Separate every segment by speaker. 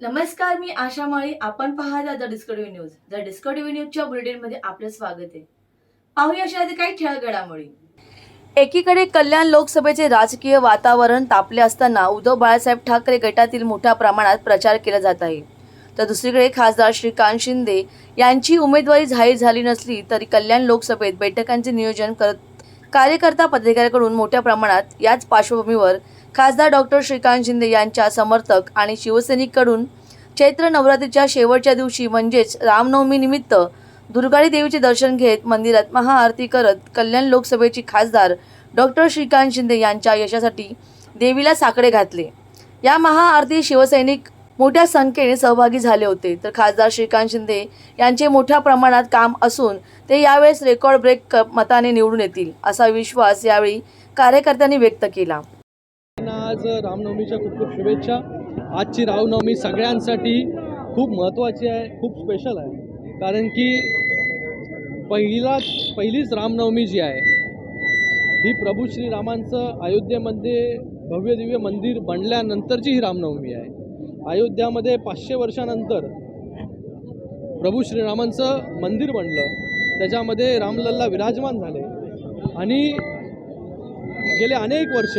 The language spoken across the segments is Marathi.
Speaker 1: नमस्कार मी आशा माळी. आपण पाहता the Discovery news. The Discovery न्यूजच्या बुलेटिनमध्ये आपलं स्वागत आहे. पाहूया अशा काही ठळक घडामोडी एकीकडे कल्याण लोकसभेचे राजकीय वातावरण तापले असताना उद्धव बाळासाहेब ठाकरे गटातील मोठ्या प्रमाणात प्रचार केला जात आहे. तर दुसरीकडे खासदार श्रीकांत शिंदे यांची उमेदवारी जाहीर झाली नसली तरी कल्याण लोकसभेत बैठकांचे नियोजन करत कार्यकर्ता पदाधिकाऱ्यांकडून मोठ्या प्रमाणात याच पार्श्वभूमीवर खासदार डॉक्टर श्रीकांत शिंदे यांच्या समर्थक आणि शिवसैनिककडून चैत्र नवरात्रीच्या शेवटच्या दिवशी म्हणजेच रामनवमीनिमित्त दुर्गाळी देवीचे दर्शन घेत मंदिरात महाआरती करत कल्याण लोकसभेची खासदार डॉक्टर श्रीकांत शिंदे यांच्या यशासाठी देवीला साकडे घातले. या महाआरती शिवसैनिक मोठ्या संख्येने सहभागी झाले होते. तर खासदार श्रीकांत शिंदे यांचे मोठ्या प्रमाणात काम असून ते यावेळेस रेकॉर्ड ब्रेक मताने निवडून येतील असा विश्वास यावेळी कार्यकर्त्यांनी व्यक्त केला.
Speaker 2: त्यांना आज रामनवमीच्या खूप खूप शुभेच्छा. आजची रामनवमी सगळ्यांसाठी खूप महत्त्वाची आहे खूप स्पेशल आहे. कारण की पहिला पहिलीच रामनवमी जी आहे ही प्रभू श्रीरामांचं अयोध्येमध्ये भव्य दिव्य मंदिर बनल्यानंतरची ही रामनवमी आहे. अयोध्यामध्ये पाचशे वर्षानंतर प्रभू श्रीरामांचं मंदिर बनलं. त्याच्यामध्ये रामलल्ला विराजमान झाले. आणि गेले अनेक वर्ष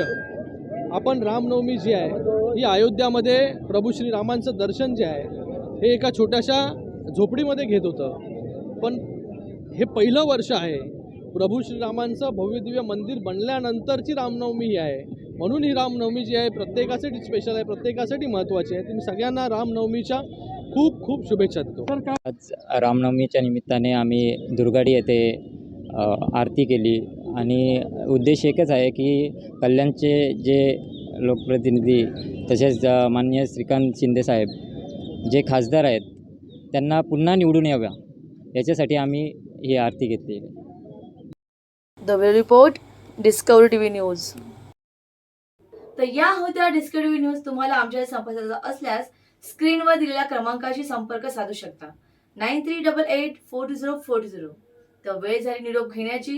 Speaker 2: आपण रामनवमी जी आहे ही अयोध्यामध्ये प्रभू श्रीरामांचं दर्शन जे आहे हे एका छोट्याशा झोपडीमध्ये घेत होतं. पण हे पहिलं वर्ष आहे प्रभू श्रीरामांचं भव्यदिव्य मंदिर बनल्यानंतरची रामनवमी ही आहे. म्हणून ही रामनवमी जी आहे प्रत्येकासाठी स्पेशल आहे प्रत्येकासाठी महत्त्वाची आहे. तुम्ही सगळ्यांना रामनवमीच्या खूप खूप शुभेच्छा देतो.
Speaker 3: आज रामनवमीच्या निमित्ताने आम्ही दुर्गाडी येथे आरती केली. आणि उद्देश एकच आहे की कल्याणचे जे लोकप्रतिनिधी तसेच माननीय श्रीकांत शिंदेसाहेब जे खासदार आहेत त्यांना पुन्हा निवडून याव्या. याच्यासाठी आम्ही ही आरती घेतली
Speaker 1: the way report Discovery TV news तर या होत्या डिस्कवरी टीव्ही न्यूज तुम्हाला आमच्या संपर्काचा असल्यास स्क्रीनवर दिलेल्या क्रमांकाशी संपर्क साधू शकता. Nine three double eight four two zero four two zero. तर वेळ झाली निरोप घेण्याची.